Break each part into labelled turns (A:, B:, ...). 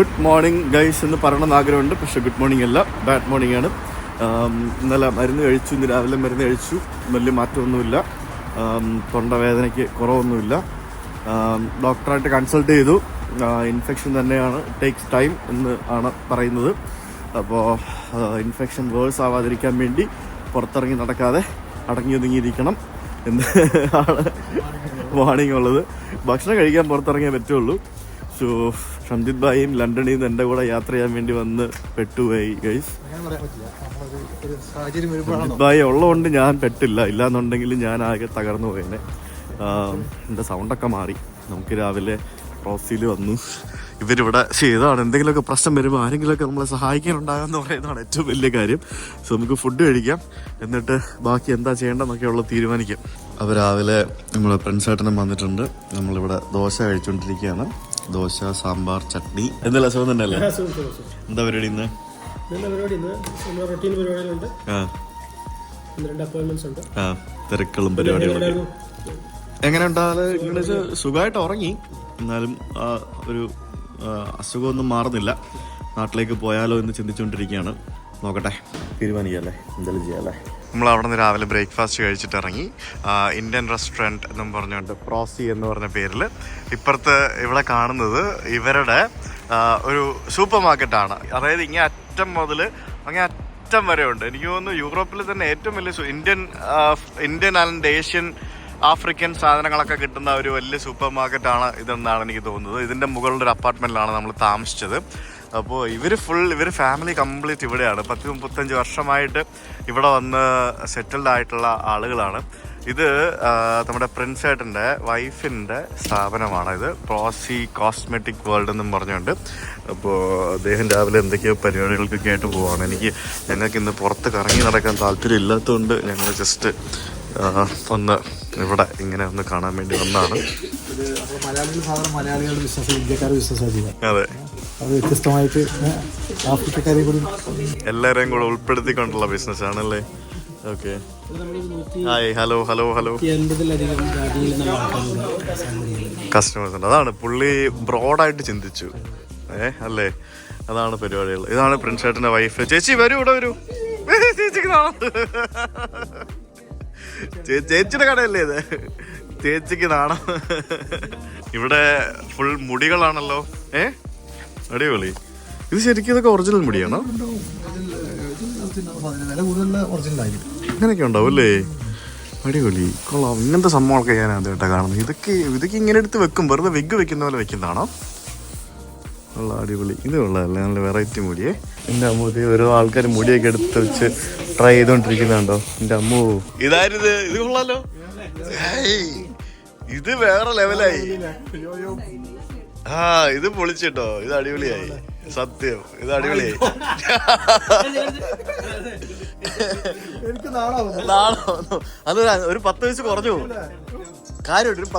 A: Good morning guys എന്ന് പറയണമെന്ന് ആഗ്രഹമുണ്ട്. പക്ഷേ ഗുഡ് മോർണിംഗ് അല്ല ബാഡ് മോർണിംഗ് ആണ്. ഇന്നലെ മരുന്ന് കഴിച്ചു ഇന്ന് രാവിലെ മരുന്ന് കഴിച്ചു. വലിയ മാറ്റമൊന്നുമില്ല. തൊണ്ടവേദനയ്ക്ക് കുറവൊന്നുമില്ല. ഡോക്ടറായിട്ട് കൺസൾട്ട് ചെയ്തു. ഇൻഫെക്ഷൻ തന്നെയാണ് ടേക്സ് ടൈം എന്ന് ആണ് പറയുന്നത്. അപ്പോൾ ഇൻഫെക്ഷൻ വേഴ്സ് ആവാതിരിക്കാൻ വേണ്ടി പുറത്തിറങ്ങി നടക്കാതെ അടങ്ങി ഒതുങ്ങിയിരിക്കണം എന്ന് ആണ് വാണിംഗ് ഉള്ളത്. ഭക്ഷണം കഴിക്കാൻ പുറത്തിറങ്ങിയേ പറ്റുള്ളൂ. സോ ഷംജിത് ഭായിയും ലണ്ടനിൽ നിന്ന് എന്റെ കൂടെ യാത്ര ചെയ്യാൻ വേണ്ടി വന്ന് പെട്ടുപോയി ഗൈസ് ഷംജിത് ഭായി ഉള്ളതുകൊണ്ട് ഞാൻ പെട്ടില്ല. ഇല്ലാന്നുണ്ടെങ്കിൽ ഞാൻ ആകെ തകർന്നു പോയേനെ. എന്റെ സൗണ്ടൊക്കെ മാറി. നമുക്ക് രാവിലെ റോസിയിൽ വന്നു. ഇവരിവിടെ ചെയ്താണ് എന്തെങ്കിലുമൊക്കെ പ്രശ്നം വരുമ്പോൾ ആരെങ്കിലുമൊക്കെ നമ്മളെ സഹായിക്കാനുണ്ടാകാന്ന് പറയുന്നതാണ് ഏറ്റവും വലിയ കാര്യം. സോ നമുക്ക് ഫുഡ് കഴിക്കാം. എന്നിട്ട് ബാക്കി എന്താ ചെയ്യേണ്ടതെന്നൊക്കെ ഉള്ള തീരുമാനിക്കാം. അപ്പോൾ രാവിലെ നമ്മൾ ഫ്രണ്ട്സായിട്ടനും വന്നിട്ടുണ്ട്. നമ്മളിവിടെ ദോശ കഴിച്ചുകൊണ്ടിരിക്കുകയാണ് ദോശ സാമ്പാർ ചട്നി. എന്തല്ല തന്നെ അല്ലേ എന്താ പരിപാടി ഇന്ന്?
B: പരിപാടി ഇന്ന്? നമ്മുടെ റൊട്ടീൻ പരിപാടികളുണ്ട്. രണ്ട് ഉണ്ട്.
A: ആ തിരക്കുകളും പരിപാടികളൊക്കെ എങ്ങനെ ഇംഗ്ലീഷ് സുഖമായിട്ട് ഉറങ്ങി. എന്നാലും ആ ഒരു അസുഖമൊന്നും മാറുന്നില്ല. നാട്ടിലേക്ക് പോയാലോ എന്ന് ചിന്തിച്ചുകൊണ്ടിരിക്കുകയാണ് നോക്കട്ടെ തീരുമാനിക്കല്ലേ എന്തെങ്കിലും ചെയ്യാല്ലേ നമ്മൾ അവിടെ നിന്ന് രാവിലെ ബ്രേക്ക്ഫാസ്റ്റ് കഴിച്ചിട്ട് ഇറങ്ങി ഇന്ത്യൻ റെസ്റ്റോറന്റ് എന്നും പറഞ്ഞുകൊണ്ട് പ്രോസി എന്ന് പറഞ്ഞ പേരിൽ ഇപ്പുറത്ത് ഇവിടെ കാണുന്നത് ഇവരുടെ ഒരു സൂപ്പർ മാർക്കറ്റാണ്. അതായത് ഇങ്ങനെ അറ്റം മുതൽ അങ്ങനെ അറ്റം വരെ ഉണ്ട്. എനിക്ക് തോന്നുന്നു യൂറോപ്പിൽ തന്നെ ഏറ്റവും വലിയ Indian Indian and Asian African സാധനങ്ങളൊക്കെ കിട്ടുന്ന ഒരു വലിയ സൂപ്പർ മാർക്കറ്റാണ് ഇതെന്നാണ് എനിക്ക് തോന്നുന്നത്. ഇതിന്റെ മുകളിലൊരു അപ്പാർട്ട്മെന്റിലാണ് നമ്മൾ താമസിച്ചത്. അപ്പോൾ ഇവർ ഫുൾ ഇവർ ഫാമിലി കംപ്ലീറ്റ് ഇവിടെയാണ്. പത്ത് മുപ്പത്തഞ്ച് വർഷമായിട്ട് ഇവിടെ വന്ന് സെറ്റിൽഡ് ആയിട്ടുള്ള ആളുകളാണ്. ഇത് നമ്മുടെ പ്രിൻസ് ഏട്ടന്റെ വൈഫിന്റെ സ്ഥാപനമാണ് ഇത്. പ്രോസി കോസ്മെറ്റിക് വേൾഡ് എന്നും പറഞ്ഞുകൊണ്ട്. അപ്പോൾ അദ്ദേഹം രാവിലെ എന്തൊക്കെയോ പരിപാടികൾക്കൊക്കെ ആയിട്ട് പോവാണ്. എനിക്ക് ഞങ്ങൾക്ക് ഇന്ന് പുറത്ത് കറങ്ങി നടക്കാൻ താല്പര്യം ഇല്ലാത്തതുകൊണ്ട് ഞങ്ങൾ ജസ്റ്റ് ഒന്ന് ഇവിടെ ഇങ്ങനെ ഒന്ന് കാണാൻ വേണ്ടി
C: വന്നാണ്
A: അതെ.
C: അത് വ്യത്യസ്തമായിട്ട് ആഫ്രിക്കക്കാരെ കൂടി.
A: എല്ലാവരെയും കൂടെ ഉൾപ്പെടുത്തിക്കൊണ്ടുള്ള ബിസിനസ് ആണല്ലേ? Okay hi hello hello hello customers ഉണ്ട്. അതാണ് പുള്ളി ബ്രോഡായിട്ട് ചിന്തിച്ചു. ഏ അല്ലേ? അതാണ് പരിപാടികൾ. ഇതാണ് പ്രിൻസ് ഏട്ടന്റെ വൈഫ് ചേച്ചി വരൂ ഇവിടെ വരൂ. ചേച്ചിക്ക് ചേച്ചിയുടെ കടയല്ലേ ഇത്? ചേച്ചിക്ക് നാണം ഇവിടെ ഫുൾ മുടികളാണല്ലോ. ഏ? അടിപൊളി. ഇത് ശരിക്കും ഇതൊക്കെ ഒറിജിനൽ മുടിയാണോ?
C: ഇങ്ങനെയൊക്കെ
A: അങ്ങനെയൊക്കെ ഉണ്ടാവും അല്ലേ? അടിപൊളി. കൊള്ളാം. ഇങ്ങനത്തെ സംഭവമൊക്കെ ഞാൻ ആദ്യമായിട്ടാ കാണുന്നത്. ഇതൊക്കെ ഇതൊക്കെ ഇങ്ങനെ എടുത്ത് വെക്കും. വെറുതെ വെഗ് വെക്കുന്ന പോലെ വെക്കുന്നതാണോ? ഉള്ള അടിപൊളി. ഇത് ഉള്ളതല്ലേ നല്ല വെറൈറ്റി മുടിയേ എന്റെ അമ്മ ഓരോ ആൾക്കാർ മുടിയൊക്കെ എടുത്ത് വെച്ച് ട്രൈ ചെയ്തോണ്ടിരിക്കുന്നുണ്ടോ? എന്റെ അമ്മ. ഇതായിരുന്നു ഇത് കൊള്ളാലോ. ഇത് വേറെ ലെവലായി ആ ഇത് പൊളിച്ചിട്ടോ. ഇത് അടിപൊളിയായി. സത്യം. ഇത് അടിപൊളിയായി.
C: എനിക്ക്
A: നാളോ അത് ഒരു പത്ത് വയസ്സ് കുറഞ്ഞു കാര്യമുണ്ട് ഒരു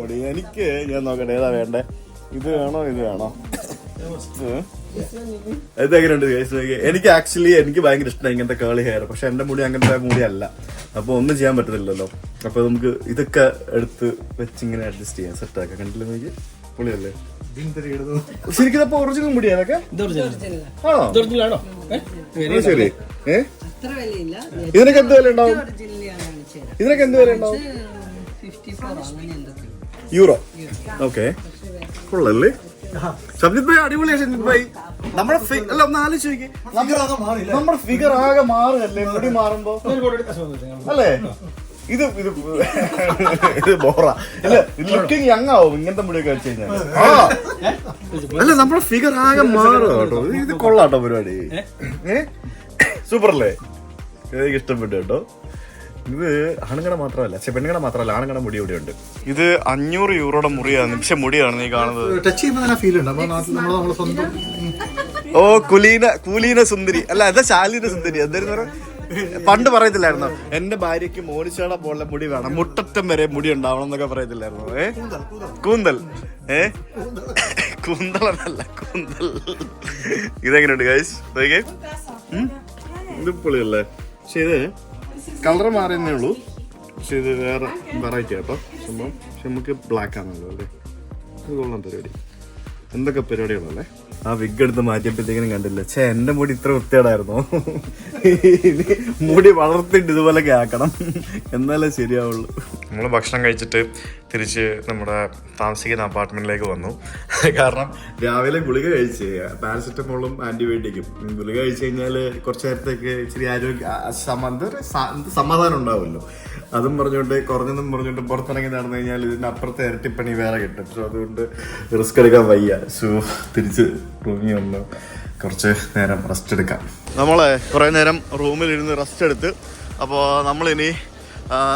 A: കൂടെ എനിക്ക് ഞാൻ നോക്കട്ടെ ഏതാ വേണ്ടേ? ഇത് വേണോ? ഇത് വേണോ? ഇതെങ്ങനെയുണ്ട്. എനിക്ക് ആക്ച്വലി എനിക്ക് ഭയങ്കര ഇഷ്ടമാണ് ഇങ്ങനത്തെ കേളി ഹെയർ പക്ഷെ എന്റെ മുടി അങ്ങനത്തെ മുടി അല്ല. അപ്പൊ ഒന്നും ചെയ്യാൻ പറ്റത്തില്ലല്ലോ. അപ്പൊ നമുക്ക് ഇതൊക്കെ എടുത്ത് വെച്ച് ഇങ്ങനെ അഡ്ജസ്റ്റ് ചെയ്യാം. സെറ്റ് ആക്കാം. കണ്ടില്ല നോക്കി പുളിയല്ലേ ശരിക്കും ഇതപ്പോ ഒറിജിനൽ മുടി അതൊക്കെ ആണോ? ശരി. ഏ? ഇതിനൊക്കെ എന്ത് വില ഉണ്ടാവും? ഇതിനൊക്കെ എന്ത് വില ഉണ്ടാവും? യൂറോ ഓക്കെ കൊള്ളല്ലേ സബ്ജിത് ഭായി അടിപൊളിയാ സബ്ജിത് ഭായി. നമ്മുടെ അല്ല ഒന്ന് ആലോചിച്ച് നോക്കി. നമ്മുടെ ഫിഗർ ആകെ മാറുകല്ലേ മുടി മാറുമ്പോ? അല്ലേ? ഇത് ഇത് ഇത് ബോറ. അല്ല ലുക്കിംഗ് യങ് ആവും ഇങ്ങനത്തെ മുടിയൊക്കെ വെച്ച് കഴിഞ്ഞാൽ അല്ല നമ്മുടെ ഫിഗർ ആകെ മാറും കേട്ടോ. ഇത് കൊള്ളാട്ടോ പരിപാടി. സൂപ്പർ അല്ലേ? എനിക്ക് ഇഷ്ടപ്പെട്ടു കേട്ടോ. ഇത് ആണുങ്ങളെ മാത്രമല്ല പക്ഷെ പെണ്ണുങ്ങളെ മാത്രമല്ല ആണുങ്ങളെ മുടി ഇവിടെ ഉണ്ട് ഇത് അഞ്ഞൂറ് യൂറോയുടെ മുറിയാണ്. പക്ഷെ മുടിയാണ് നീ കാണുന്നത്.
C: ടച്ച് ചെയ്യുമ്പോൾ തന്നെ ഫീൽ ഉണ്ട്. നമ്മൾ നമ്മളെ സ്വന്തം
A: ഓ കുലീന കുലീന സുന്ദരി. അല്ല എന്താ ശാലീന സുന്ദരി. എന്തായിരുന്നു പറയാ? പണ്ട് പറയത്തില്ലായിരുന്നോ? എന്റെ ഭാര്യക്ക് മോനിച്ചേട പോലെ മുടി വേണം. മുട്ടറ്റം വരെ മുടി ഉണ്ടാവണം എന്നൊക്കെ പറയത്തില്ലായിരുന്നോ? ഏ? കൂന്തൽ ഏ? കൂന്തളല്ല കൂന്തൽ. ഇതെങ്ങനെയുണ്ട് ഗൈസ് നോക്കിയേ? ഇത് പൊളിയല്ലേ? പക്ഷെ ഇത് കളർ മാറിയെന്നേ ഉള്ളൂ. പക്ഷെ ഇത് വേറെ വെറൈറ്റി ആട്ടോ സംഭവം. പക്ഷെ നമുക്ക് ബ്ലാക്ക് ആണല്ലോ അല്ലേ? അത് കൊള്ളാം പരിപാടി. എന്തൊക്കെ പരിപാടികളല്ലേ ആ വിഗ് എടുത്ത് മാറ്റിയപ്പോഴത്തേക്കിനും കണ്ടില്ല? ഛേ എന്റെ മുടി ഇത്ര വൃത്തിയോടായിരുന്നോ മുടി വളർത്തിട്ട് ഇതുപോലൊക്കെ ആക്കണം. എന്നാലേ ശരിയാവുള്ളൂ. നമ്മൾ ഭക്ഷണം കഴിച്ചിട്ട് തിരിച്ച് നമ്മുടെ താമസിക്കുന്ന അപ്പാർട്ട്മെന്റിലേക്ക് വന്നു. കാരണം രാവിലെ ഗുളിക കഴിച്ച് പാരസെറ്റമോളും ആന്റിബയോട്ടിക്കും. ഗുളിക കഴിച്ച് കഴിഞ്ഞാൽ കുറച്ച് നേരത്തേക്ക് ഇച്ചിരി ആരോഗ്യ സമാധാനം ഉണ്ടാവുമല്ലോ. അതും പറഞ്ഞുകൊണ്ട് കുറഞ്ഞെന്നും പറഞ്ഞുകൊണ്ട് പുറത്തിറങ്ങി നടന്നു കഴിഞ്ഞാൽ ഇതിന്റെ അപ്പുറത്തെ ഇരട്ടിപ്പണി വേറെ കിട്ടും. സോ അതുകൊണ്ട് റിസ്ക് എടുക്കാൻ വയ്യ. സോ തിരിച്ച് റൂമിൽ വന്നു കുറച്ച് നേരം റെസ്റ്റ് എടുക്കാം. നമ്മളെ കുറേ നേരം റൂമിലിരുന്ന് റെസ്റ്റ് എടുത്ത് അപ്പോൾ നമ്മളിനി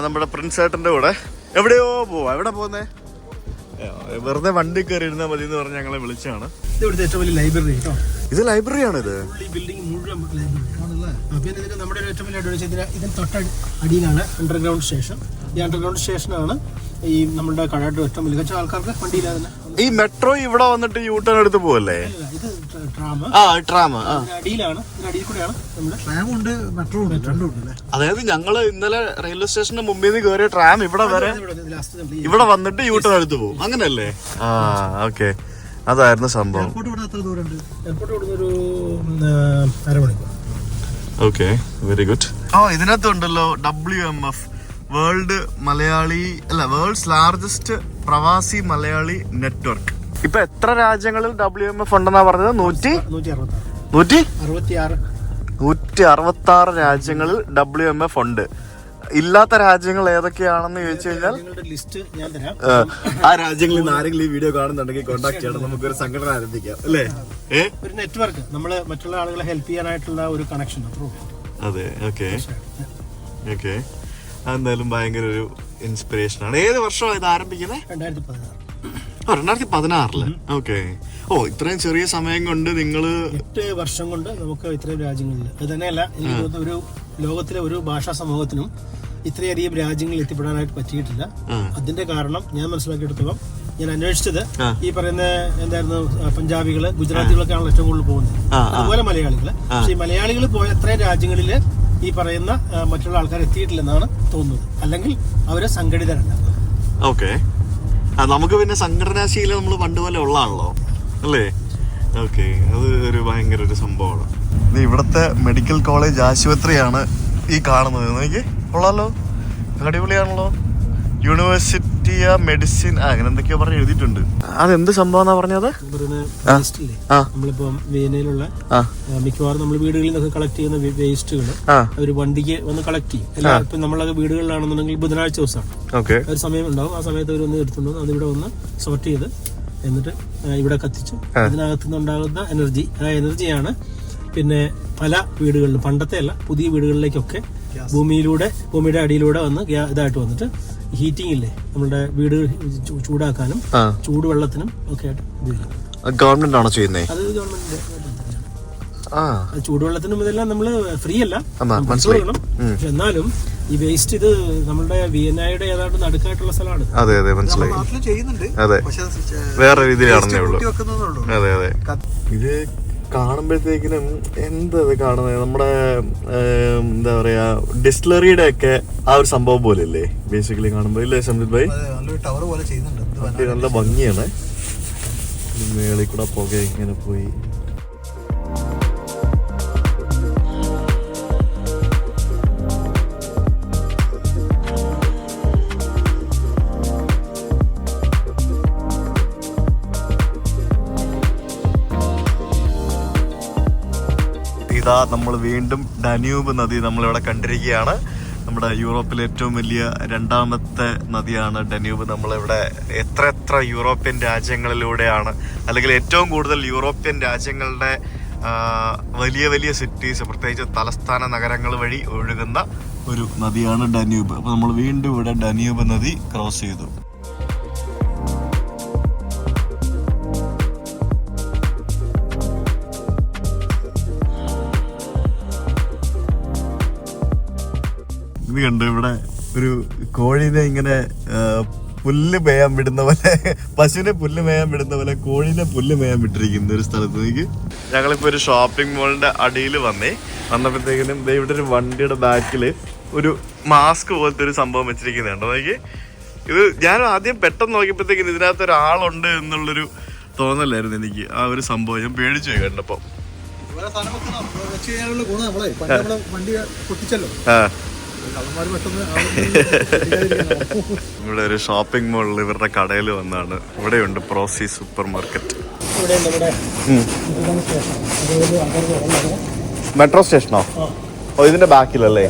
A: നമ്മുടെ പ്രിൻസ് ഏട്ടന്റെ കൂടെ എവിടെയോ പോവാ. എവിടെ പോകുന്നേ? വെറുതെ വണ്ടി കയറി ഇരുന്നാൽ മതി എന്ന് പറഞ്ഞ് ഞങ്ങളെ വിളിച്ചാണ്
B: ഇത് ഇവിടുത്തെ ഏറ്റവും വലിയ ലൈബ്രറി കേട്ടോ
A: ഇത് ലൈബ്രറിയാണ് ഇത്
B: ഈ ബിൽഡിംഗ് മുഴുവൻ ലൈബ്രറി പിന്നെ ഇതിന് നമ്മുടെ ഒരു ഏറ്റവും വലിയ അഡ്വാൻസ് ഇതിന് ഇതിന് തൊട്ട അടിയിലാണ് അണ്ടർഗ്രൗണ്ട് സ്റ്റേഷൻ ഈ അണ്ടർഗ്രൗണ്ട് സ്റ്റേഷനാണ് ഈ നമ്മുടെ കടയുടെ ഏറ്റവും വലിയ ആൾക്കാർക്ക് വണ്ടിയില്ലാതെ
A: ഈ മെട്രോ ഇവിടെ വന്നിട്ട് യൂ ടേൺ എടുത്ത് പോവല്ലേ?
B: ട്രാം
A: ആ
B: കൂടെയാണ് നമ്മുടെ
C: മെട്രോ ഉണ്ട് രണ്ടും ഉണ്ട്
A: അതായത് ഞങ്ങൾ ഇന്നലെ റെയിൽവേ സ്റ്റേഷന്റെ മുമ്പിൽ നിന്ന് കയറിയ ട്രാം ഇവിടെ വരെ ഇവിടെ വന്നിട്ട് യൂ ടേൺ എടുത്ത് പോകും അങ്ങനല്ലേ ആ ഓക്കെ. അതായിരുന്നു സംഭവം.
C: എയർപോർട്ട് ഇവിടെ എത്ര ദൂരം ഉണ്ട്
B: എയർപോർട്ട് ഇവിടുന്ന് ഒരു ഉം, അരമണിക്കൂർ.
A: ഓക്കെ വെരി ഗുഡ് ഓ ഇതിനകത്തുണ്ടല്ലോ W M F world Malayali അല്ല വേൾഡ്സ് ലാർജസ്റ്റ് പ്രവാസി മലയാളി നെറ്റ്വർക്ക് ഇപ്പൊ എത്ര രാജ്യങ്ങളിൽ ഡബ്ല്യു എം എഫ് ഉണ്ടെന്നാ പറഞ്ഞത്? നൂറ്റി?
B: നൂറ്റി
A: നൂറ്റി?
B: അറുപത്തി ആറ്
A: രാജ്യങ്ങളിൽ ഡബ്ല്യു എം എഫ് ഉണ്ട്. ഇല്ലാത്ത രാജ്യങ്ങൾ ഏതൊക്കെയാണെന്ന് ചോദിച്ചു കഴിഞ്ഞാൽ
B: ലിസ്റ്റ് ഞാൻ തരാം.
A: ആ. രാജ്യങ്ങളിൽ നിന്ന് ആരെങ്കിലും ഈ വീഡിയോ കാണുന്നുണ്ടെങ്കിൽ കോൺടാക്ട് ചെയ്യണം. നമുക്ക് ഒരു സംഘടന ആരംഭിക്കാം അല്ലേ?
B: ഒരു നെറ്റ്വർക്ക് നമ്മൾ മറ്റുള്ള ആളുകളെ ഹെൽപ്പ് ചെയ്യാനായിട്ടുള്ള ഒരു കണക്ഷൻ
A: അതെ ഓക്കെ ഓക്കെ എന്തായാലും ഭയങ്കര ഒരു ഇൻസ്പിറേഷൻ ആണ്. ഏത് വർഷമാണ് ഇത് ആരംഭിക്കുന്നത്?
B: രണ്ടായിരത്തി പതിനാറ്.
A: രണ്ടായിരത്തി പതിനാറിൽ ഓക്കെ. ഓ ഇത്രയും ചെറിയ സമയം കൊണ്ട് നിങ്ങൾ
B: എട്ട് വർഷം കൊണ്ട് നമുക്ക് ഇത്രയും രാജ്യങ്ങളിൽ അത് തന്നെയല്ല എനിക്ക് തോന്നുന്നു ഒരു ലോകത്തിലെ ഒരു ഭാഷാ സമൂഹത്തിനും ഇത്രയധികം രാജ്യങ്ങളിൽ എത്തിപ്പെടാനായിട്ട് പറ്റിയിട്ടില്ല. അതിന്റെ കാരണം ഞാൻ മനസ്സിലാക്കിയെടുത്തോളം ഞാൻ അന്വേഷിച്ചത് ഈ പറയുന്ന എന്തായിരുന്നു പഞ്ചാബികൾ ഗുജറാത്തികളൊക്കെയാണല്ലോ ഏറ്റവും കൂടുതൽ പോകുന്നത്. അതുപോലെ മലയാളികൾ. പക്ഷേ ഈ മലയാളികൾ പോയ അത്രയും രാജ്യങ്ങളിൽ ഈ പറയുന്ന മറ്റുള്ള ആൾക്കാർ എത്തിയിട്ടില്ലെന്നാണ് തോന്നുന്നത്. അല്ലെങ്കിൽ അവർ സംഘടിതരല്ല.
A: ഓക്കെ. നമുക്ക് പിന്നെ സംഘടനാശീലം നമ്മൾ പണ്ട് പോലെ ഉള്ളതാണല്ലോ. അല്ലേ? ഓക്കെ. അത് ഒരു ഭയങ്കര ഒരു സംഭവമാണ്. ഇത് ഇവിടുത്തെ മെഡിക്കൽ കോളേജ് ആശുപത്രിയാണ് ഈ കാണുന്നത്. നോക്കി കൊള്ളാലോ? അടിപൊളിയാണല്ലോ. യൂണിവേഴ്സിറ്റി മെഡിസിൻ ആ അങ്ങനെ എന്തൊക്കെയോ പറഞ്ഞ് എഴുതിയിട്ടുണ്ട്. അതെന്ത് സംഭവം എന്നാ പറഞ്ഞത്
B: നമ്മളിപ്പം
A: ആ,
B: മിക്കവാറും നമ്മൾ വീടുകളിൽ നിന്നൊക്കെ കളക്ട് ചെയ്യുന്ന വേസ്റ്റുകൾ
A: ഒരു
B: അവർ വണ്ടിക്ക് വന്ന് കളക്ട് ചെയ്യും. അല്ല ഇപ്പം നമ്മളത് വീടുകളിലാണെന്നുണ്ടെങ്കിൽ ബുധനാഴ്ച ദിവസമാണ്.
A: ഓക്കെ.
B: ഒരു സമയം ഉണ്ടാവും. ആ സമയത്ത് അവർ വന്ന് എടുത്തുകൊണ്ട് അത് ഇവിടെ വന്ന് സോർട്ട് ചെയ്ത് എന്നിട്ട് ഇവിടെ കത്തിച്ചു അതിനകത്തു നിന്നുണ്ടാകുന്ന എനർജി ആ എനർജിയാണ് പിന്നെ പല വീടുകളിലും പണ്ടത്തെ അല്ല പുതിയ വീടുകളിലേക്കൊക്കെ ഭൂമിയിലൂടെ ഭൂമിയുടെ അടിയിലൂടെ വന്ന് ഇതായിട്ട് വന്നിട്ട് ഹീറ്റിംഗ് ഇല്ലേ? നമ്മുടെ വീട് ചൂടാക്കാനും ചൂടുവെള്ളത്തിനും ഒക്കെ ആയിട്ട്
A: ഗവൺമെന്റ് ആണോ ചെയ്യുന്നത്
B: അത് ഗവൺമെന്റ് ചൂടുവെള്ളത്തിനും ഇതെല്ലാം നമ്മൾ ഫ്രീ അല്ല. മനസ്സിലാക്കണം
A: മനസ്സിലായി.
B: പക്ഷെ എന്നാലും ഈ വേസ്റ്റ് ഇത് നമ്മുടെ വിയനായുടെ ഏതാണ്ട് നടുക്കായിട്ടുള്ള സ്ഥലമാണ്.
A: അതെ അതെ മനസ്സിലായി. അതെ.
C: പക്ഷെ
A: വേറെ രീതിയിലാണെന്നേ ഉള്ളൂ. അതെ അതെ. ഇത് കാണുമ്പോഴത്തേക്കിനും എന്താ ഇത് കാണുന്നത് നമ്മുടെ എന്താ പറയാ ഡിസ്റ്റിലറിയുടെ ഒക്കെ ആ ഒരു സംഭവം പോലെ അല്ലേ ബേസിക്കലി കാണുമ്പോ ഇല്ലേ സംജിത് ഭായി?
C: ടവർ പോലെ ചെയ്യുന്നുണ്ട്. ഇത്
A: നല്ല ഭംഗിയാണ്. മേളിൽ കൂടെ പുക ഇങ്ങനെ പോയി. ഇതാ നമ്മൾ വീണ്ടും ഡന്യൂബ് നദി നമ്മളിവിടെ കണ്ടിരിക്കുകയാണ്. നമ്മുടെ യൂറോപ്പിലെ ഏറ്റവും വലിയ രണ്ടാമത്തെ നദിയാണ് ഡന്യൂബ് നമ്മളിവിടെ എത്ര എത്ര യൂറോപ്യൻ രാജ്യങ്ങളിലൂടെയാണ് അല്ലെങ്കിൽ ഏറ്റവും കൂടുതൽ യൂറോപ്യൻ രാജ്യങ്ങളുടെ വലിയ വലിയ സിറ്റീസ് പ്രത്യേകിച്ച് തലസ്ഥാന നഗരങ്ങൾ വഴി ഒഴുകുന്ന ഒരു നദിയാണ് ഡന്യൂബ് അപ്പോൾ നമ്മൾ വീണ്ടും ഇവിടെ ഡന്യൂബ് നദി ക്രോസ് ചെയ്തു. കണ്ടു. ഇവിടെ ഒരു കോഴീനെ ഇങ്ങനെ പുല്ല് മേയാൻ വിടുന്ന പോലെ പശുവിനെ പുല്ല് മേയാൻ വിടുന്ന പോലെ കോഴീനെ പുല്ല് മേയാൻ വിട്ടിരിക്കുന്ന ഒരു സ്ഥലത്തേക്ക് ഞങ്ങളിപ്പോ ഒരു ഷോപ്പിംഗ് മോളിന്റെ അടിയിൽ വന്നേ. വന്നപ്പോഴത്തേക്കിനും ഇവിടെ ഒരു വണ്ടിയുടെ ബാക്കിൽ ഒരു മാസ്ക് പോലത്തെ ഒരു സംഭവം വെച്ചിരിക്കുന്നുണ്ട് നോക്കി. ഇത് ഞാൻ ആദ്യം പെട്ടെന്ന് നോക്കിയപ്പോഴത്തേക്കിന് ഇതിനകത്ത് ഒരാളുണ്ട് എന്നുള്ളൊരു തോന്നലായിരുന്നു എനിക്ക് ആ ഒരു സംഭവം. ഞാൻ പേടിച്ചു പോയി കണ്ടപ്പോ.
C: വണ്ടി പൊട്ടിച്ചല്ലോ.
A: ഇവിടെ ഒരു ഷോപ്പിംഗ് മോളിൽ ഇവരുടെ കടയിൽ വന്നാണ്. ഇവിടെയുണ്ട് പ്രോസി സൂപ്പർ മാർക്കറ്റ് മെട്രോ സ്റ്റേഷനോ ഓ ഇതിന്റെ ബാക്കിലല്ലേ?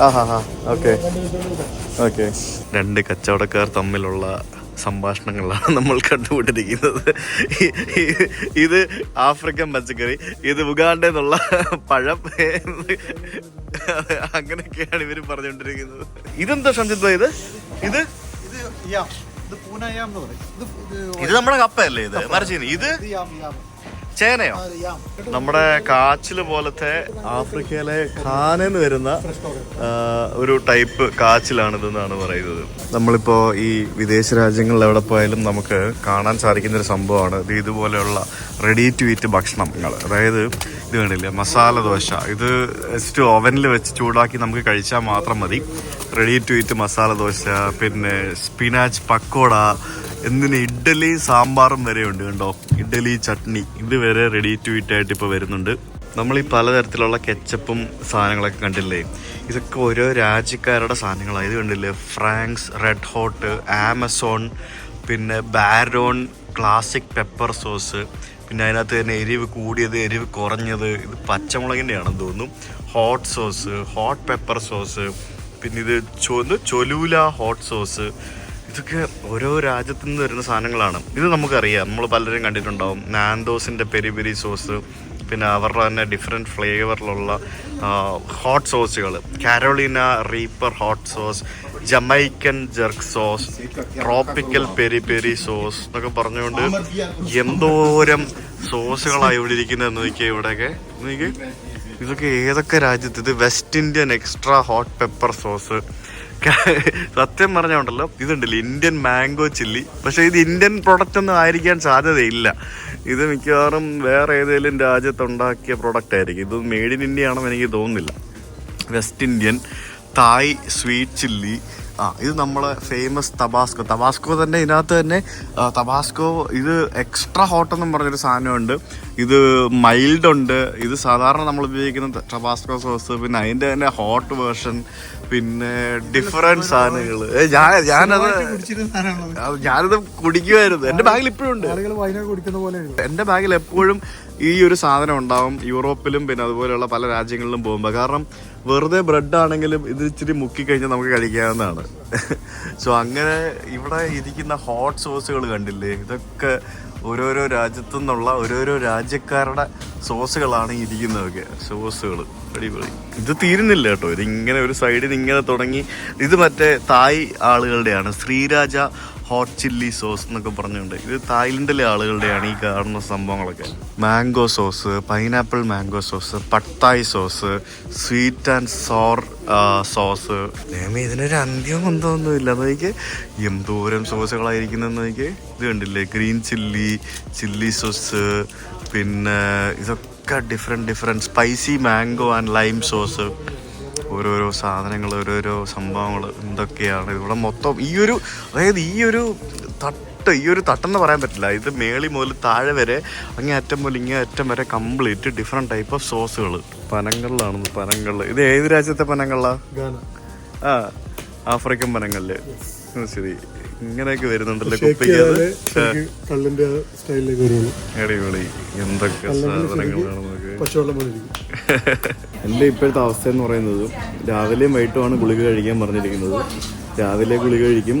A: ആ ഹാ ഹാ ഓക്കെ ഓക്കെ രണ്ട് കച്ചവടക്കാർ തമ്മിലുള്ള സംഭാഷണങ്ങളാണ് നമ്മൾ കണ്ടുകൊണ്ടിരിക്കുന്നത് ഇത് ആഫ്രിക്കൻ പച്ചക്കറി ഇത് ഉഗാണ്ട എന്നുള്ള പഴം അങ്ങനെയൊക്കെയാണ് ഇവർ പറഞ്ഞുകൊണ്ടിരിക്കുന്നത്. ഇതെന്താ സംജിത്വ ഇത്? ഇത്?
C: ഇത്
A: നമ്മുടെ കപ്പയല്ലേ ഇത്? മരച്ചീനി. ഇത്? ചേനയോ? നമ്മുടെ കാച്ചിൽ പോലത്തെ ആഫ്രിക്കയിലെ ഖാനെന്ന് വരുന്ന ഒരു ടൈപ്പ് കാച്ചിലാണിതെന്നാണ് പറയുന്നത്. നമ്മളിപ്പോ ഈ വിദേശ രാജ്യങ്ങളിൽ എവിടെ പോയാലും നമുക്ക് കാണാൻ സാധിക്കുന്ന ഒരു സംഭവമാണ്. ഇത് ഇതുപോലെയുള്ള റെഡി ടു ഈറ്റ് ഭക്ഷണങ്ങൾ. അതായത് ഇത് കണ്ടില്ലേ മസാല ദോശ. ഇത് ജസ്റ്റ് ഓവനിൽ വെച്ച് ചൂടാക്കി നമുക്ക് കഴിച്ചാൽ മാത്രം മതി. Ready to eat masala dosa പിന്നെ സ്പിനാച്ച് പക്കോട എന്തിന് ഇഡ്ഡലി സാമ്പാറും വരെ ഉണ്ട് കണ്ടോ? ഇഡ്ഡലി ചട്നി. ഇത് വരെ റെഡി ടു ഈറ്റ് ആയിട്ട് ഇപ്പോൾ വരുന്നുണ്ട്. നമ്മൾ ഈ പലതരത്തിലുള്ള കെച്ചപ്പും സാധനങ്ങളൊക്കെ കണ്ടില്ലേ? ഇതൊക്കെ ഓരോ രാജ്യക്കാരുടെ സാധനങ്ങളാണ് ഇത് കണ്ടില്ലേ? ഫ്രാങ്ക്സ് റെഡ് ഹോട്ട് ആമസോൺ പിന്നെ ബാരോൺ ക്ലാസിക് പെപ്പർ സോസ് പിന്നെ അതിനകത്ത് തന്നെ എരിവ് കൂടിയത് എരിവ് കുറഞ്ഞത് ഇത് പച്ചമുളകിന്റെയാണെന്ന് തോന്നുന്നു. Hot sauce hot pepper sauce പിന്നെ ഇത് ചൊലൂല ഹോട്ട് സോസ് ഇതൊക്കെ ഓരോ രാജ്യത്തു നിന്ന് വരുന്ന സാധനങ്ങളാണ്. ഇത് നമുക്കറിയാം. നമ്മൾ പലരും കണ്ടിട്ടുണ്ടാവും. നാൻഡോസിന്റെ പെരി പെരി സോസ് പിന്നെ അവരുടെ തന്നെ ഡിഫറെന്റ് ഫ്ലേവറിലുള്ള hot സോസുകൾ Carolina reaper hot sauce Jamaican jerk sauce tropical peri peri sauce എന്നൊക്കെ പറഞ്ഞുകൊണ്ട് എന്തോരം സോസുകളായി ഇവിടെ ഇരിക്കുന്നത് നോക്കിയാൽ ഇവിടെയൊക്കെ. നോക്കിയേ. ഇതൊക്കെ ഏതൊക്കെ രാജ്യത്ത്? ഇത് West Indian extra hot pepper sauce സത്യം പറഞ്ഞുണ്ടല്ലോ ഇതുണ്ടല്ലോ ഇന്ത്യൻ മാംഗോ ചില്ലി പക്ഷെ ഇത് ഇന്ത്യൻ പ്രൊഡക്റ്റ് ഒന്നും ആയിരിക്കാൻ സാധ്യതയില്ല. ഇത് മിക്കവാറും വേറെ ഏതെങ്കിലും രാജ്യത്തുണ്ടാക്കിയ പ്രൊഡക്റ്റ് ആയിരിക്കും. ഇത് മെയ്ഡ് ഇൻ ഇന്ത്യ ആണെന്ന് എനിക്ക് തോന്നുന്നില്ല. West Indian Thai sweet chilli ആ ഇത് നമ്മളെ ഫേമസ് തബാസ്കോ തബാസ്കോ തന്നെ ഇതിനകത്ത് തന്നെ തബാസ്കോ ഇത് എക്സ്ട്രാ ഹോട്ട് എന്നും പറഞ്ഞൊരു സാധനമുണ്ട്. ഇത് മൈൽഡ് ഉണ്ട്. ഇത് സാധാരണ നമ്മൾ ഉപയോഗിക്കുന്ന ടബാസ്കോ സോസ് പിന്നെ അതിന്റെ തന്നെ ഹോട്ട് വേർഷൻ പിന്നെ ഡിഫറെന്റ് സാധനങ്ങൾ ഞാൻ ഞാനത് ഞാനത് കുടിക്കുമായിരുന്നു എന്റെ ബാഗിൽ ഇപ്പോഴും ഉണ്ട്. എന്റെ ബാഗിൽ എപ്പോഴും ഈ ഒരു സാധനം ഉണ്ടാവും യൂറോപ്പിലും പിന്നെ അതുപോലെയുള്ള പല രാജ്യങ്ങളിലും പോകുമ്പോൾ കാരണം വെറുതെ ബ്രെഡ് ആണെങ്കിലും ഇത് ഇച്ചിരി മുക്കി കഴിഞ്ഞാൽ നമുക്ക് കഴിക്കാവുന്നതാണ്. സോ അങ്ങനെ ഇവിടെ ഇരിക്കുന്ന ഹോട്ട് സോസുകൾ കണ്ടില്ലേ? ഇതൊക്കെ ഓരോരോ രാജ്യത്തു നിന്നുള്ള ഓരോരോ രാജ്യക്കാരുടെ സോസുകളാണ് ഇരിക്കുന്നതൊക്കെ. സോസുകൾ അടിപൊളി. ഇത് തീരുന്നില്ല കേട്ടോ. ഇതിങ്ങനെ ഒരു സൈഡിൽ ഇങ്ങനെ തുടങ്ങി. ഇത് മറ്റേ തായ് ആളുകളുടെയാണ്. ശ്രീരാജ ഹോട്ട് ചില്ലി സോസ് എന്നൊക്കെ പറഞ്ഞുകൊണ്ട്. ഇത് തായ്ലൻഡിലെ ആളുകളുടെയാണ് ഈ കാണുന്ന സംഭവങ്ങളൊക്കെ. Mango sauce pineapple mango sauce pad thai sauce sweet and sour sauce ഇതിനൊരു അന്ത്യം എന്തോന്നുമില്ല നോക്കി എന്തോരം സോസുകളായിരിക്കുന്നതെന്ന് നോക്കി ഇത് കണ്ടില്ലേ? ഗ്രീൻ ചില്ലി ചില്ലി സോസ് പിന്നെ ഇതൊക്കെ different different spicy mango and lime sauce ഓരോരോ സാധനങ്ങൾ ഓരോരോ സംഭവങ്ങൾ എന്തൊക്കെയാണ്. ഇവിടെ മൊത്തം ഈ ഒരു അതായത് ഈ ഒരു തട്ട് ഈ ഒരു തട്ടെന്ന് പറയാൻ പറ്റില്ല. ഇത് മേളി മുതൽ താഴെ വരെ അങ്ങേ അറ്റം മുതൽ ഇങ്ങേ അറ്റം വരെ കംപ്ലീറ്റ് ഡിഫറെന്റ് ടൈപ്പ് ഓഫ് സോസുകൾ പനങ്ങളിലാണ് പനങ്ങളിൽ ഇത് ഏത് രാജ്യത്തെ
C: പനങ്ങളിലാണ്
A: ആ ആഫ്രിക്കൻ പനങ്ങളിൽ ശരി. ഇങ്ങനെയൊക്കെ വരുന്നുണ്ടല്ലോ കുപ്പിക്കത്
C: കള്ളിന്റെ സ്റ്റൈലിലേക്ക് വരുള്ളൂ.
A: അടിപൊളി. എന്തൊക്കെ സാധനങ്ങളാണ് നമുക്ക്?
C: പച്ചവെള്ളം
A: എന്റെ ഇപ്പോഴത്തെ അവസ്ഥ എന്ന് പറയുന്നത് രാവിലെയും വൈകിട്ടുമാണ് ഗുളിക കഴിക്കാൻ പറഞ്ഞിരിക്കുന്നത്. രാവിലെ ഗുളിക കഴിക്കും.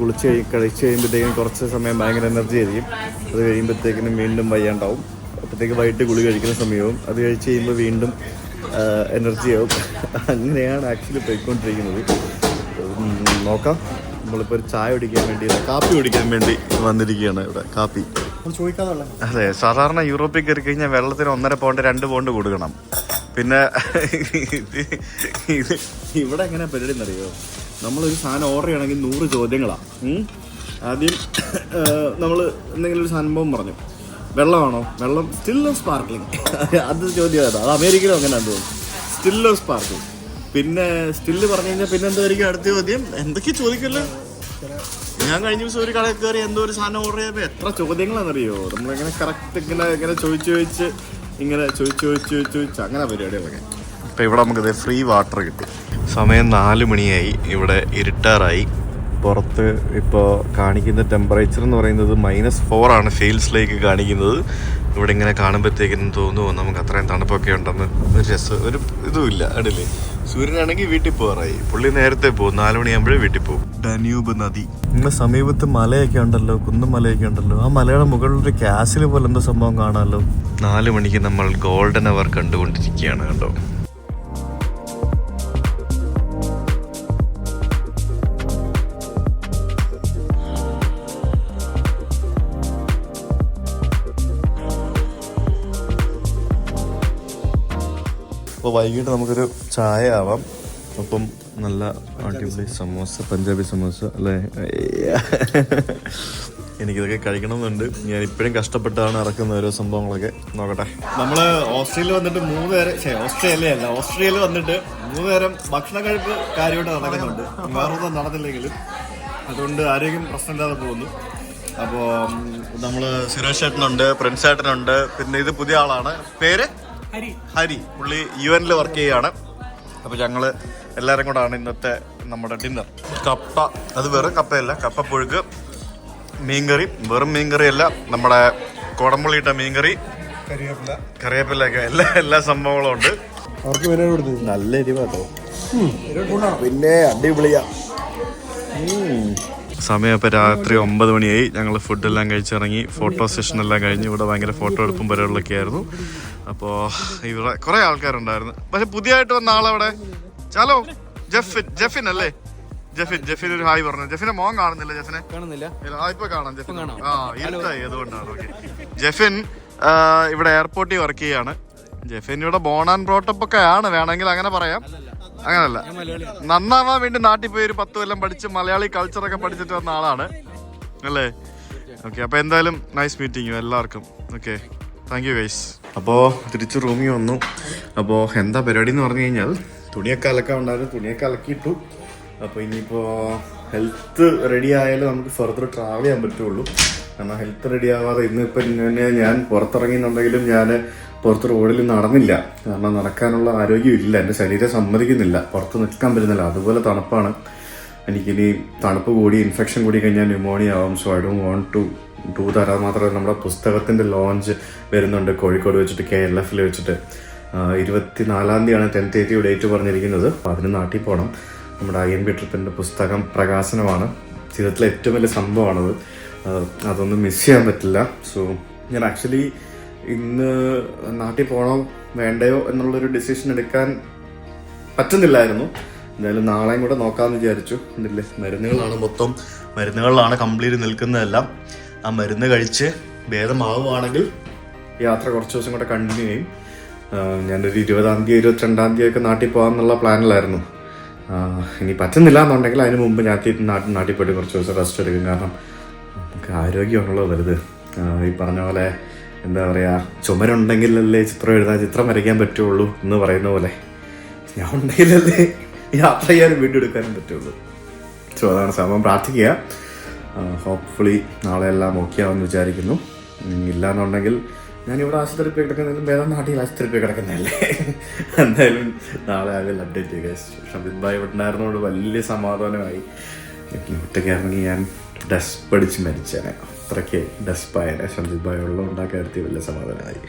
A: കുളിച്ച് കഴി കഴിച്ച് കഴിയുമ്പോഴത്തേക്കും കുറച്ച് സമയം ഭയങ്കര എനർജി ആയിരിക്കും. അത് കഴിയുമ്പോഴത്തേക്കിനും വീണ്ടും വയ്യാണ്ടാവും. അപ്പോഴത്തേക്ക് വൈകിട്ട് ഗുളിക കഴിക്കുന്ന സമയവും അത് കഴിച്ച് കഴിയുമ്പോൾ വീണ്ടും എനർജി ആവും. അങ്ങനെയാണ് ആക്ച്വലി പോയിക്കൊണ്ടിരിക്കുന്നത്. നോക്കാം. നമ്മളിപ്പോൾ ഒരു ചായ കുടിക്കാൻ വേണ്ടി കാപ്പി കുടിക്കാൻ വേണ്ടി വന്നിരിക്കുകയാണ് ഇവിടെ കാപ്പി. അതെ സാധാരണ യൂറോപ്പിൽ കയറി കഴിഞ്ഞാൽ വെള്ളത്തിന് ഒന്നര പോണ്ട് രണ്ട് പോണ്ട് കൊടുക്കണം. പിന്നെ ഇവിടെ എങ്ങനെ പരിപാടി എന്നറിയോ? നമ്മളൊരു സാധനം ഓർഡർ ചെയ്യണമെങ്കിൽ നൂറ് ചോദ്യങ്ങളാണ് ആദ്യം നമ്മൾ എന്തെങ്കിലും ഒരു സംഭവം പറഞ്ഞു വെള്ളമാണോ? വെള്ളം സ്റ്റില്ലോ സ്പാർക്ലിംഗ് അത് ചോദ്യം അതാ. അത് അമേരിക്കയിലും അങ്ങനെ തോന്നുന്നു. സ്റ്റില്ലോ സ്പാർക്ലിംഗ് പിന്നെ സ്റ്റില്ല് പറഞ്ഞു കഴിഞ്ഞാൽ പിന്നെ എന്തായിരിക്കും അടുത്ത ചോദ്യം? എന്തൊക്കെ ചോദിക്കല്ലോ ഞാൻ കഴിഞ്ഞ ദിവസം ഒരു കടയിൽ കയറി എന്തോ ഒരു സാധനം ഓർഡർ ചെയ്തപ്പോൾ എത്ര ചോദ്യങ്ങളാണെന്നറിയോ? നമ്മളിങ്ങനെ കറക്റ്റ് ഇങ്ങനെ ഇങ്ങനെ ചോദിച്ച് ചോദിച്ച് ഇങ്ങനെ ചോദിച്ച് ചോദിച്ച് ചോദിച്ച് ചോദിച്ച് അങ്ങനെ പരിപാടികളൊക്കെ അപ്പോൾ ഇവിടെ നമുക്ക് ഫ്രീ വാട്ടർ കിട്ടി. സമയം നാല് മണിയായി. ഇവിടെ ഇരുട്ടാറായി. പുറത്ത് ഇപ്പോൾ കാണിക്കുന്ന ടെമ്പറേച്ചർ എന്ന് പറയുന്നത് മൈനസ് ഫോർ ആണ് ഫീൽസിലേക്ക് കാണിക്കുന്നത്. ഇവിടെ ഇങ്ങനെ കാണുമ്പോഴത്തേക്കും തോന്നുമോ നമുക്ക് അത്രയും തണുപ്പൊക്കെ ഉണ്ടെന്ന്. ഒരു രസം ഒരു ഇതുമില്ല അടില്ലേ സൂര്യനാണെങ്കിൽ വീട്ടിൽ പോകാറായി. പുള്ളി നേരത്തെ പോകും. നാല് മണിയാകുമ്പോഴേ വീട്ടിൽ പോകും. ഡന്യൂബ് നദി. നമ്മുടെ സമീപത്ത് മലയൊക്കെ ഉണ്ടല്ലോ കുന്നും മലയൊക്കെ ഉണ്ടല്ലോ. ആ മലയുടെ മുകളിലൊരു ഒരു കാസിൽ പോലെ എന്തോ സംഭവം കാണാമല്ലോ. നാല് മണിക്ക് നമ്മൾ ഗോൾഡൻ അവർ കണ്ടുകൊണ്ടിരിക്കുകയാണ് കണ്ടോ? അപ്പോൾ വൈകിട്ട് നമുക്കൊരു ചായ ആവാം അപ്പം നല്ല അടിപൊളി സമോസ പഞ്ചാബി സമോസ അല്ലേ? എനിക്കിതൊക്കെ കഴിക്കണമെന്നുണ്ട്. ഞാൻ ഇപ്പോഴും കഷ്ടപ്പെട്ടാണ് ഇറക്കുന്ന ഓരോ സംഭവങ്ങളൊക്കെ. നോക്കട്ടെ. നമ്മൾ ഓസ്ട്രേലിയ വന്നിട്ട് മൂന്ന് നേരം ഓസ്ട്രേലിയ അല്ല ഓസ്ട്രേലിയയിൽ വന്നിട്ട് മൂന്ന് നേരം ഭക്ഷണ കഴിപ്പ് കാര്യമായിട്ട് നടക്കുന്നുണ്ട്. വേറൊന്നും നടന്നില്ലെങ്കിലും. അതുകൊണ്ട് ആരോഗ്യം പ്രശ്നമില്ലാതെ പോകുന്നു. അപ്പോൾ നമ്മൾ സുരേഷ് ചേട്ടനുണ്ട് പ്രിൻസ് ചേട്ടനുണ്ട് പിന്നെ ഇത് പുതിയ ആളാണ്. പേര്? ഹരി. പുള്ളി യു എനിൽ വർക്ക് ചെയ്യാണ് അപ്പൊ ഞങ്ങൾ എല്ലാരും കൂടാണ് ഇന്നത്തെ നമ്മുടെ ഡിന്നർ കപ്പ അത് വെറും കപ്പയല്ല കപ്പ പുഴുക്ക് മീൻകറി വെറും മീൻകറി അല്ല നമ്മുടെ കുടമ്പുള്ളിയിട്ട മീൻകറി
C: കറിവേപ്പില
A: കറിവേപ്പിലൊക്കെ എല്ലാ എല്ലാ സംഭവങ്ങളും ഉണ്ട്.
C: അവർക്ക് വില കൊടുത്തു
A: നല്ല എരിവാട്ടോ പിന്നെ അടിപൊളിയാ. സമയം ഇപ്പൊ രാത്രി ഒമ്പത് മണിയായി. ഞങ്ങൾ ഫുഡെല്ലാം കഴിച്ചിറങ്ങി ഫോട്ടോ സെഷൻ എല്ലാം കഴിഞ്ഞ് ഇവിടെ ഭയങ്കര ഫോട്ടോ എടുപ്പും പരിപാടികളൊക്കെ ആയിരുന്നു. അപ്പോൾ ഇവിടെ കൊറേ ആൾക്കാരുണ്ടായിരുന്നു. പക്ഷെ പുതിയതായിട്ട് വന്ന ആളവിടെ? ചാലോ ജെഫിൻ ജെഫിൻ അല്ലേ ജെഫിൻ ജെഫിൻ ഒരു ഹായ് പറഞ്ഞു. ജെഫിനെ മോൻ കാണുന്നില്ല ജെഫിനെ?
D: കാണുന്നില്ല.
A: ആ, ഇപ്പൊ കാണാം ജെഫിൻ ആ ഇരുട്ടായി അതുകൊണ്ടാണ്. ഓക്കെ. ജെഫിൻ ഇവിടെ എയർപോർട്ടിൽ വർക്ക് ചെയ്യാണ്. ജെഫിൻ ഇവിടെ ബോൺ ആൻഡ് ബ്രോട്ടപ്പ് ഒക്കെ ആണ്. വേണമെങ്കിൽ അങ്ങനെ പറയാം. അങ്ങനല്ല. നന്നാവാൻ വേണ്ടി നാട്ടിൽ പോയി ഒരു പത്ത് കൊല്ലം പഠിച്ച് മലയാളി കൾച്ചറൊക്കെ പഠിച്ചിട്ട് വന്ന ആളാണ്. അല്ലേ? ഓക്കെ അപ്പൊ എന്തായാലും നൈസ് മീറ്റിംഗ് എല്ലാവർക്കും. ഓക്കെ. താങ്ക് യു ഗൈസ് അപ്പോൾ തിരിച്ച് റൂമിൽ വന്നു. അപ്പോൾ എന്താ പരിപാടി എന്ന് പറഞ്ഞു കഴിഞ്ഞാൽ തുണിയൊക്കെ അലക്കാൻ ഉണ്ടായിരുന്നു. തുണിയൊക്കെ അലക്കിയിട്ടു. അപ്പോൾ ഇനിയിപ്പോൾ ഹെൽത്ത് റെഡി ആയാലും നമുക്ക് ഫർദർ ട്രാവൽ ചെയ്യാൻ പറ്റുള്ളൂ. കാരണം ഹെൽത്ത് റെഡി ആവാതെ ഇന്നിപ്പോൾ തന്നെ ഞാൻ പുറത്തിറങ്ങിയെന്നുണ്ടെങ്കിലും ഞാൻ പുറത്ത് റോഡിൽ നടന്നില്ല. കാരണം നടക്കാനുള്ള ആരോഗ്യം ഇല്ല. എന്റെ ശരീരം സമ്മതിക്കുന്നില്ല. പുറത്ത് നിൽക്കാൻ പറ്റുന്നില്ല. അതുപോലെ തണുപ്പാണ്. എനിക്കിനി തണുപ്പ് കൂടി ഇൻഫെക്ഷൻ കൂടി കഴിഞ്ഞാൽ ന്യൂമോണിയ ആവും. So I don't want to do തരാൻ മാത്രമല്ല നമ്മുടെ പുസ്തകത്തിന്റെ ലോഞ്ച് വരുന്നുണ്ട് കോഴിക്കോട് വെച്ചിട്ട് കെ എൽ എഫിൽ വെച്ചിട്ട്. ഇരുപത്തി നാലാം തീയതിയാണ് ടെൻത്ത് എയ്റ്റി ഡേറ്റ് പറഞ്ഞിരിക്കുന്നത്. അപ്പോൾ അതിന് നാട്ടിൽ പോകണം നമ്മുടെ ഐ എൻ ബി ട്രിപ്പിന്റെ പുസ്തകം പ്രകാശനമാണ്. ജീവിതത്തിലെ ഏറ്റവും വലിയ സംഭവമാണത്. അതൊന്നും മിസ് ചെയ്യാൻ പറ്റില്ല. സോ ഞാൻ ആക്ച്വലി ഇന്ന് നാട്ടിൽ പോകണോ വേണ്ടയോ എന്നുള്ളൊരു ഡിസിഷൻ എടുക്കാൻ പറ്റുന്നില്ലായിരുന്നു. എന്തായാലും നാളെയും കൂടെ നോക്കാമെന്ന് വിചാരിച്ചു. എന്നില്ലേ മരുന്നുകളാണ് മൊത്തം. മരുന്നുകളിലാണ് കംപ്ലീറ്റ് നിൽക്കുന്നതെല്ലാം. ആ മരുന്ന് കഴിച്ച് ഭേദമാവുകയാണെങ്കിൽ യാത്ര കുറച്ച് ദിവസം കൂടെ കണ്ടിന്യൂ ചെയ്യും. ഞാനൊരു ഇരുപതാം തീയതി ഇരുപത്തിരണ്ടാം തീയതി ഒക്കെ നാട്ടിൽ പോകാമെന്നുള്ള പ്ലാനിലായിരുന്നു. ഇനി പറ്റുന്നില്ല എന്നുണ്ടെങ്കിൽ അതിന് മുമ്പ് ഞാൻ നാട്ടിൽ നാട്ടിൽ പോയിട്ട് കുറച്ച് ദിവസം റെസ്റ്റ് എടുക്കും. കാരണം നമുക്ക് ആരോഗ്യമാണല്ലോ വലുത്. ഈ പറഞ്ഞ പോലെ എന്താ പറയുക ചുമരുണ്ടെങ്കിലല്ലേ ചിത്രം എഴുതാൻ ചിത്രം വരയ്ക്കാൻ പറ്റുള്ളൂ എന്ന് പറയുന്ന പോലെ ഞാൻ ഉണ്ടെങ്കിലല്ലേ യാത്ര ചെയ്യാനും വീഡിയോ എടുക്കാനും പറ്റുള്ളൂ. സോ അതാണ് സമയം പ്രാർത്ഥിക്കുക. ഹോപ്പ്ഫുള്ളി നാളെ എല്ലാം ഓക്കെ ആവുമെന്ന് വിചാരിക്കുന്നു. ഉം, ഞാൻ ഞാനിവിടെ ആശുപത്രി പോയി കിടക്കുന്നതിലും വേറെ നാട്ടിൽ ആശുപത്രി പോയി കിടക്കുന്നതല്ലേ? എന്തായാലും നാളെ ഐ അപ്ഡേറ്റ് ചെയ്യുക ഷംജിത് ഭായ് ഉണ്ടായിരുന്നോട് വലിയ സമാധാനമായി. ഒറ്റയ്ക്ക് ഇറങ്ങി ഞാൻ ഡസ്റ്റ് പഠിച്ച് മരിച്ചേനെ. അത്രയ്ക്ക് ഡസ്പായനെ ഉള്ള ഉണ്ടാക്കാത്തി വലിയ സമാധാനമായി.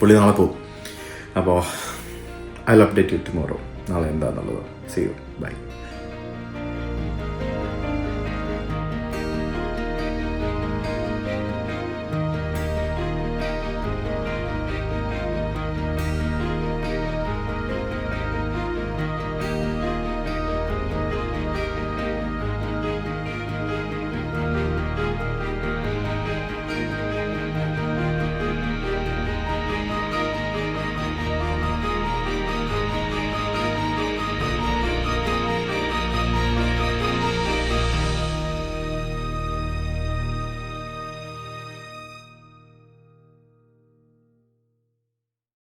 A: പുള്ളി നാളെ പോകും അപ്പോൾ വിൽ അപ്ഡേറ്റ് യു ടുമോറോ നാളെ എന്താണെന്നുള്ളത് സി യു ബൈ